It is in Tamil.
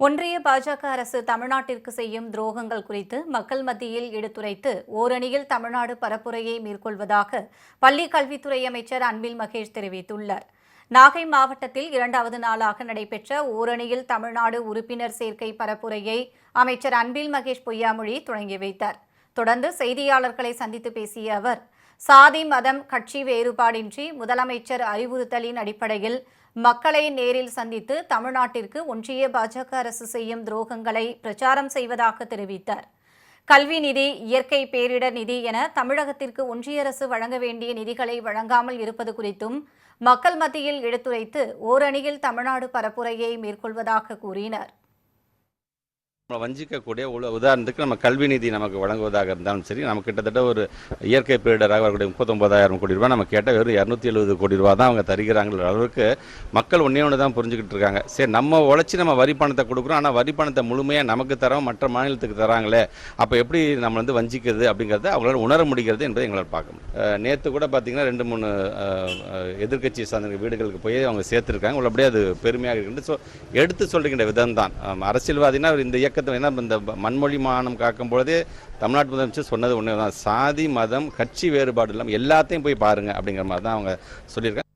ஒன்றிய பாஜக அரசு தமிழ்நாட்டிற்கு செய்யும் துரோகங்கள் குறித்து மக்கள் மத்தியில் எடுத்துரைத்து ஓரணியில் தமிழ்நாடு பரப்புரையை மேற்கொள்வதாக பள்ளி கல்வித்துறை அமைச்சர் அன்பில் மகேஷ் தெரிவித்துள்ளார். நாகை மாவட்டத்தில் இரண்டாவது நாளாக நடைபெற்ற ஓரணியில் தமிழ்நாடு உறுப்பினர் சேர்க்கை பரப்புரையை அமைச்சர் அன்பில் மகேஷ் பொய்யாமொழி தொடங்கி வைத்தார். தொடர்ந்து செய்தியாளர்களை சந்தித்து பேசிய அவர் சாதி மதம் கட்சி வேறுபாடின்றி முதலமைச்சர் அறிவுறுத்தலின் அடிப்படையில் மக்களை நேரில் சந்தித்து தமிழ்நாட்டிற்கு ஒன்றிய பாஜக அரசு செய்யும் துரோகங்களை பிரச்சாரம் செய்வதாக தெரிவித்தார். கல்வி நிதி இயற்கை பேரிடர் நிதி என தமிழகத்திற்கு ஒன்றிய அரசு வழங்க வேண்டிய நிதிகளை வழங்காமல் இருப்பது குறித்தும் மக்கள் மத்தியில் எடுத்துரைத்து ஓரணியில் தமிழ்நாடு பரப்புரையை மேற்கொள்வதாக கூறினார். நம்மளை வஞ்சிக்கக்கூடிய உல- உதாரணத்துக்கு நம்ம கல்வி நிதி நமக்கு வழங்குவதாக இருந்தாலும் சரி நம்ம கிட்டத்தட்ட ஒரு இயற்கை பேரிடராக வரக்கூடிய முப்பத்தொன்பதாயிரம் கோடி ரூபாய் நம்ம கேட்டால் வெறும் இரநூத்தி எழுபது கோடி ரூபா தான் அவங்க தருகிறாங்கிற அளவுக்கு மக்கள் ஒன்றே ஒன்று தான் புரிஞ்சுக்கிட்டு இருக்காங்க. சரி நம்ம உழைச்சி நம்ம வரி பணத்தை கொடுக்குறோம் ஆனால் வரி பணத்தை முழுமையாக நமக்கு தரோம் மற்ற மாநிலத்துக்கு தராங்களே அப்போ எப்படி நம்ம வந்து வஞ்சிக்கிறது அப்படிங்கிறத அவங்களால உணர முடிகிறது என்பதை எங்களால் பார்க்க முடியும். நேற்று கூட பார்த்தீங்கன்னா ரெண்டு மூணு எதிர்கட்சி சார்ந்த வீடுகளுக்கு போய் அவங்க சேர்த்துருக்காங்க. உள்ளபடியே அது பெருமையாக இருக்குது ஸோ எடுத்து சொல்லுகின்ற விதம் தான் அரசியல்வாதினா அவர் இந்த இயக்கத்தில் என்ன இந்த மண்மொழி மானம் காக்கும் பொழுதே தமிழ்நாட்டு முதலமைச்சர் சொன்னது ஒன்று தான். சாதி மதம் கட்சி வேறுபாடு இல்லாமல் எல்லாத்தையும் போய் பாருங்க அப்படிங்கிற மாதிரி தான் அவங்க சொல்லியிருக்காங்க.